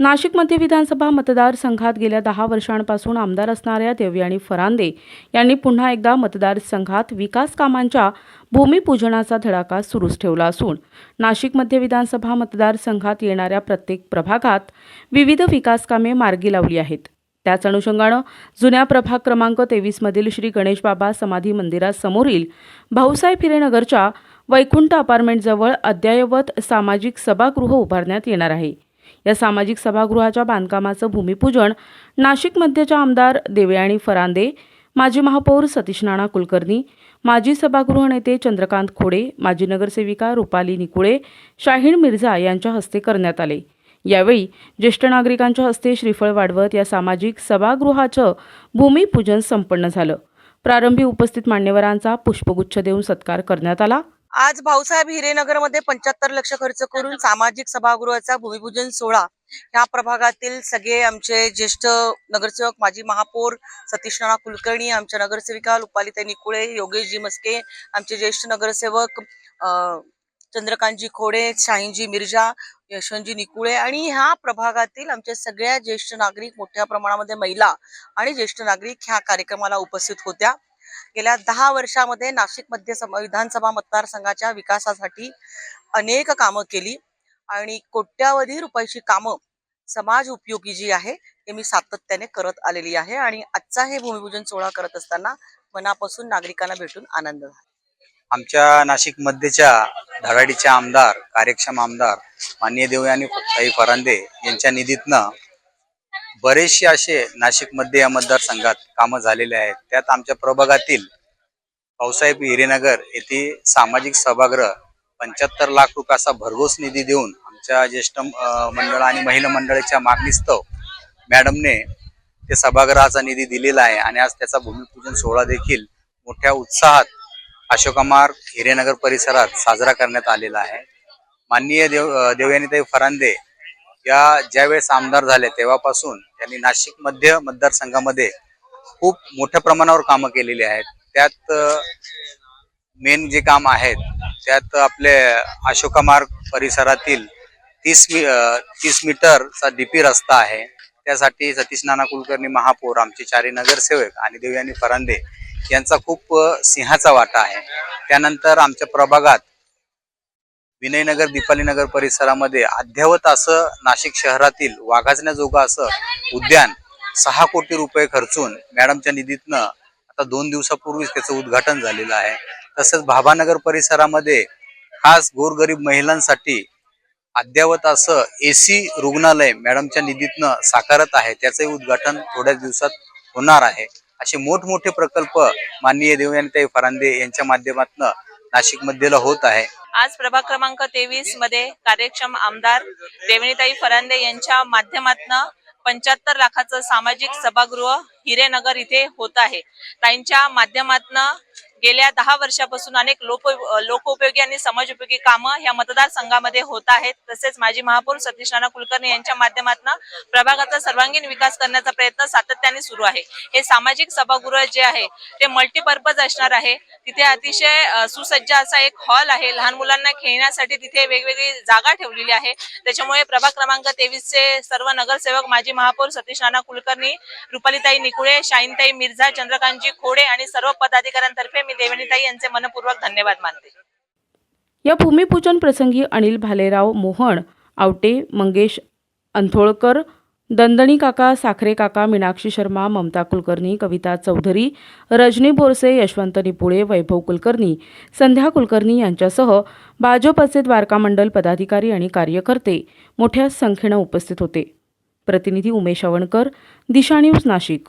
नाशिक मध्य विधानसभा मतदारसंघात गेल्या दहा वर्षांपासून आमदार असणाऱ्या देवयाणी फरांदे यांनी पुन्हा एकदा मतदारसंघात विकास कामांच्या भूमिपूजनाचा धडाका सुरूच ठेवला असून नाशिक मध्य विधानसभा मतदारसंघात येणाऱ्या प्रत्येक प्रभागात विविध विकास कामे मार्गी लावली आहेत. त्याच अनुषंगानं जुन्या प्रभाग क्रमांक तेवीसमधील श्री गणेश बाबा समाधी मंदिरासमोरील भाऊसाहेब हिरेनगरच्या वैकुंठ अपार्टमेंटजवळ अद्ययावत सामाजिक सभागृह उभारण्यात येणार आहे. या सामाजिक सभागृहाच्या बांधकामाचं भूमिपूजन नाशिक मध्यच्या आमदार देवयाणी फरांदे माजी महापौर सतीश नाना कुलकर्णी माजी सभागृह नेते चंद्रकांत खोडे माजी नगरसेविका रुपाली निकुळे शाहीन मिर्झा यांच्या हस्ते करण्यात आले. यावेळी ज्येष्ठ नागरिकांच्या हस्ते श्रीफळ वाढवत या सामाजिक सभागृहाचं भूमिपूजन संपन्न झालं. प्रारंभी उपस्थित मान्यवरांचा पुष्पगुच्छ देऊन सत्कार करण्यात आला. आज भाऊसाहेब हिरेनगरमध्ये पंच्याहत्तर लक्ष खर्च करून सामाजिक सभागृहाचा भूमिपूजन सोहळा. ह्या प्रभागातील सगळे आमचे ज्येष्ठ नगरसेवक माजी महापौर सतीश नाना कुलकर्णी आमच्या नगरसेविका रुपालीताई निकुळे योगेशजी मस्के आमचे ज्येष्ठ नगरसेवक अं, चंद्रकांतजी खोडे शाहीनजी मिर्झा यशवंतजी निकुळे आणि ह्या प्रभागातील आमच्या सगळ्या ज्येष्ठ नागरिक मोठ्या प्रमाणामध्ये महिला आणि ज्येष्ठ नागरिक ह्या कार्यक्रमाला उपस्थित होत्या. गेल्या दहा वर्षामध्ये नाशिक मध्य सम- विधानसभा मतदारसंघाच्या विकासासाठी अनेक कामं केली आणि कोट्यावधी रुपयाची कामं समाज उपयोगी जी आहे ते मी सातत्याने करत आलेली आहे आणि आजचा हे भूमिपूजन सोहळा करत असताना मनापासून नागरिकांना भेटून आनंद झाला. आमच्या नाशिक मध्येच्या धडाडीच्या आमदार कार्यक्षम आमदार मान्य देवयानी साई फरांदे यांच्या निधीतनं बरेचसे असे नाशिकमध्ये या मतदारसंघात कामं झालेले आहेत. त्यात आमच्या प्रभागातील पावसाहेब हिरेनगर येथे सामाजिक सभागृह पंच्याहत्तर लाख रुपयाचा भरघोस निधी देऊन आमच्या ज्येष्ठ मंडळ आणि महिला मंडळाच्या मागणीस्तव मॅडमने ते सभागृहाचा निधी दिलेला आहे आणि आज त्याचा भूमिपूजन सोहळा देखील मोठ्या उत्साहात अशोकामार हिरेनगर परिसरात साजरा करण्यात आलेला आहे. माननीय देव देवयानीताई फरांदे या ज्यावेळेस आमदार झाले तेव्हापासून त्यांनी नाशिक मध्य मतदारसंघामध्ये खूप मोठ्या प्रमाणावर कामं केलेली आहेत. त्यात मेन जे काम आहेत त्यात आपले अशोकामार्ग परिसरातील तीस मी तीस मीटरचा डीपी रस्ता आहे. त्यासाठी सतीश नाना कुलकर्णी महापौर आमचे चारी नगरसेवक आणि देवयानी फरांदे यांचा खूप सिंहाचा वाटा आहे. त्यानंतर आमच्या प्रभागात विनयनगर दीपालीनगर परिसरामध्ये अद्ययावत असं नाशिक शहरातील वाघाजण्याजोगं असं उद्यान सहा कोटी रुपये खर्चून मॅडमच्या निधीतनं आता दोन दिवसापूर्वीच त्याचं उद्घाटन झालेलं आहे. तसंच भाभानगर परिसरामध्ये खास गोरगरीब महिलांसाठी अद्ययावत असं एसी रुग्णालय मॅडमच्या निधीतनं साकारत आहे. त्याचंही उद्घाटन थोड्याच दिवसात होणार आहे. असे मोठमोठे प्रकल्प माननीय देवयानीताई फरांदे यांच्या माध्यमातून नाशिक मध्येला होत आहे. आज प्रभाग क्रमांक तेवीसमध्ये कार्यक्षम आमदार देवणीताई फरांदे यांच्या माध्यमातून पंच्याहत्तर लाखाचं सामाजिक सभागृह हिरेनगर इथे होत आहे. ताईंच्या माध्यमातून गेल्या दहा वर्षापासून अनेक लोक लोकोपयोगी आणि समाजोपयोगी कामं या मतदारसंघामध्ये होत आहेत. तसेच माजी महापौर सतीश नाना कुलकर्णी यांच्या माध्यमातून प्रभागाचा सर्वांगीण विकास करण्याचा प्रयत्न सातत्याने सुरू आहे. हे सामाजिक सभागृह जे आहे ते मल्टीपर्पज असणार आहे. तिथे अतिशय सुसज्ज असा एक हॉल आहे. लहान मुलांना खेळण्यासाठी तिथे वेगवेगळी जागा ठेवलेली आहे. त्याच्यामुळे प्रभाग क्रमांक तेवीसचे सर्व नगरसेवक माजी महापौर सतीश नाना कुलकर्णी रुपालीताई विकुळे शाईनताई मिर्झा चंद्रकांतजी खोडे आणि सर्व पदाधिकाऱ्यांतर्फे मी देवणीताई यांचे मनपूर्वक धन्यवाद मानते. या भूमिपूजन प्रसंगी अनिल भालेराव मोहन आवटे मंगेश अंथोळकर दंदणी काका साखरे काका मीनाक्षी शर्मा ममता कुलकर्णी कविता चौधरी रजनी बोरसे यशवंत निपुळे वैभव कुलकर्णी संध्या कुलकर्णी यांच्यासह भाजपचे द्वारका मंडल पदाधिकारी आणि कार्यकर्ते मोठ्या संख्येनं उपस्थित होते. प्रतिनिधी उमेश अवणकर दिशा न्यूज नाशिक.